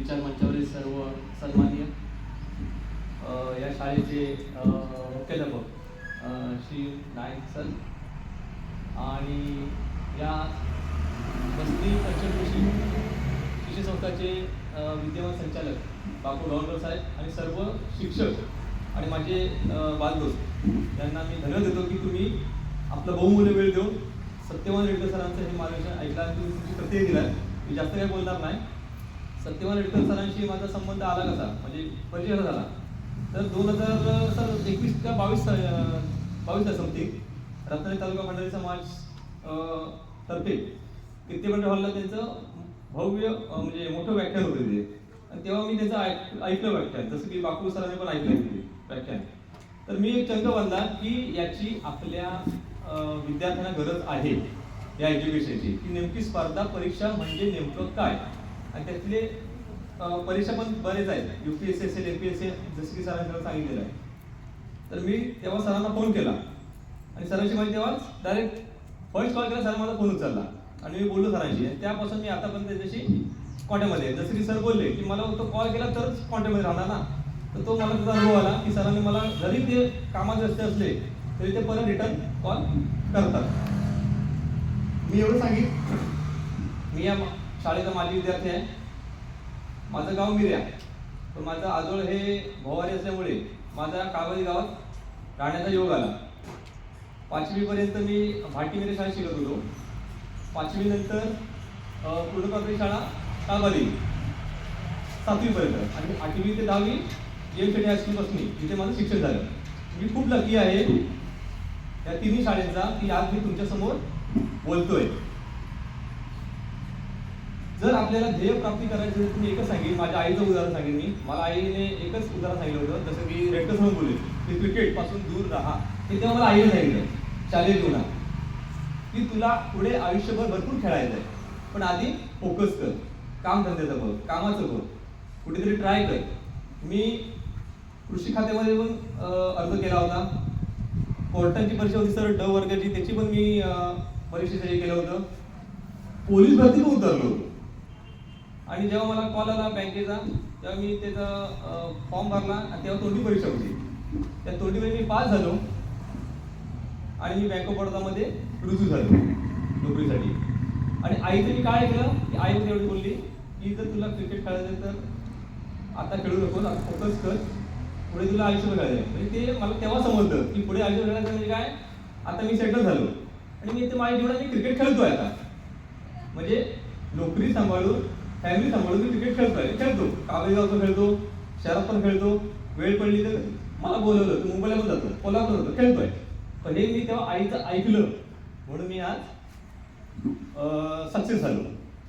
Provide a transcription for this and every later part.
विचार मंचावरील सर्व सन्माननीय या शाळेचे मुख्याध्यापक श्री नाईक सर आणि या बस्ती पंचकृषी कृषी संस्थाचे विद्यमान संचालक बापू गावकर साहेब आणि सर्व शिक्षक आणि माझे बालदोस्त यांना मी धन्यवाद देतो की तुम्ही आपला बहुमूल्य वेळ देऊन सत्यवान रेडकर सरांचं हे मार्गदर्शन ऐकला आणि तुम्ही तुमची दिला मी जास्त काही बोलणार नाही. सत्यवान रेडकर सरांशी माझा संबंध आला कसा? म्हणजे परिचय झाला? तर दोन हजार सर एकवीस का बावीस बावीस समथिंग रत्नागिरी तालुका मंडळी समाज तर्फे कीर्तिमंडळ हॉलला त्यांचं भव्य म्हणजे मोठं व्याख्यान होतं ते. आणि तेव्हा मी त्याचं ऐक ऐकलं व्याख्यान. जसं की बापू सरांनी पण ऐकलं व्याख्यान. तर मी एक चंग बांधला की याची आपल्या विद्यार्थ्यांना गरज आहे. या एज्युकेशनची की नेमकी स्पर्धा परीक्षा म्हणजे नेमकं काय? आणि त्यातले परीक्षा पण बरेच आहेत. U P S S L A P S L जसं की सरांनी सांगितलेलं आहे. तर मी तेव्हा सरांना फोन केला. आणि सरांशी माझी तेव्हाच डायरेक्ट फर्स्ट कॉल केला सरांनी माझा फोन उचलला. आणि मी बोललो सरांशी. त्यापासून मी आतापर्यंत त्याच्याशी कॉन्टॅक्टमध्ये आहे. जसं की सर बोलले की मला तो कॉल केला तरच कॉन्टॅक्टमध्ये राहणार ना. तर तो मला त्याचा अनुभव आला की सरांनी मला जरी ते कामात व्यस्त असले तरी ते परत रिटर्न कॉल करतात. मी एवढं सांगेन. मी या शाळेचा माजी विद्यार्थी आहे. माझं गाव मिर्या पण माझं आजोळ हे भोवारी असल्यामुळे माझा कागदी गावात राहण्याचा योग आला. पाचवीपर्यंत मी भाटीमिरे शाळेत शिकत होतो. पाचवीनंतर पूर्णपात्री शाळा कागदी सातवीपर्यंत. आणि आठवी ते दहावी जी एम शेट्टी हायस्कूलपासून तिथे माझं शिक्षण झालं. मी खूप लकी आहे. या तिन्ही शाळेचा की आज मी तुमच्यासमोर बोलतोय. जर आपल्याला ध्येय प्राप्ती करायची असेल तर मी एकच सांगेन माझ्या आईचं उदाहरण सांगेन मी. मला आईने एकच उदाहरण सांगितलं होतं जसं की रेडकर म्हणून बोलले. की क्रिकेटपासून दूर राहा. ते तेव्हा मला आईने सांगितलं शालेय जीवनात. की तुला पुढे आयुष्यभर भरपूर खेळायचं आहे. पण आधी फोकस कर. काम धंद्याचं बघ कामाचं बघ. कुठेतरी ट्राय कर. मी कृषी खात्यामध्ये पण अर्ज केला होता. कोर्टाची परीक्षा होती सर ड वर्गाची. त्याची पण मी अं, परीक्षेसाठी केलं होतं. पोलीस भरती पण उतरलो होतो. आणि जेव्हा मला कॉल आला बँकेचा तेव्हा मी त्याचा फॉर्म भरला आणि तेव्हा तोंडी परीक्षा होती. त्या तोंडी मी पास झालो आणि मी बँक ऑफ बडोदामध्ये रुजू झालो नोकरीसाठी. आणि आईचं मी काय ऐकलं? की आई मला एवढी बोलली की जर तुला क्रिकेट खेळायचं तर आता खेळू नकोस आता फोकस कर. पुढे तुला आयुष्य खेळायचं आहे म्हणजे ते मला तेव्हा समजलं की पुढे आयुष्य खेळायचं म्हणजे काय? आता मी सेटल झालो. आणि मी ते माझ्या जीवनात मी क्रिकेट खेळतोय आता. म्हणजे नोकरी सांभाळून फॅमिली सांभाळून मी क्रिकेट खेळतो. आहे खेळतो काबळीगावचं खेळतो. शहरात पण खेळतो. वेळ पडली तर मला बोलवलं. तर मुंबईला पण जातो. कोल्हापूर जातो. खेळतोय. पण हे मी तेव्हा आईचं ऐकलं. म्हणून मी आज सक्सेस झालो.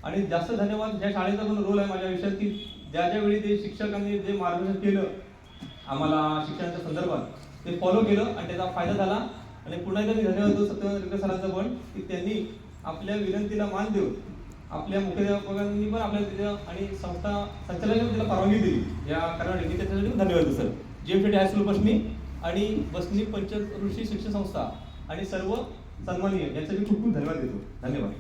आणि जास्त धन्यवाद. ज्या शाळेचा पण रोल आहे माझ्या आयुष्यात की ज्या ज्या वेळी ते शिक्षकांनी जे मार्गदर्शन केलं आम्हाला शिक्षणाच्या संदर्भात ते फॉलो केलं आणि त्याचा फायदा झाला. आणि पुन्हा एकदा मी धन्यवाद देतो सत्यनारायण सरांचा पण की त्यांनी आपल्या विनंतीला मान देऊन आपल्या मुख्याध्यापकांनी पण आपल्या तिथं आणि संस्था संचालकांनी पण त्याला परवानगी दिली. या कारणाने. त्याच्यासाठी धन्यवाद देतो सर. जे एम शेट्टी हायस्कूल बसनी आणि बसनी पंचकृषी शिक्षण संस्था आणि सर्व सन्मानीय यांचा मी खूप खूप धन्यवाद देतो. धन्यवाद.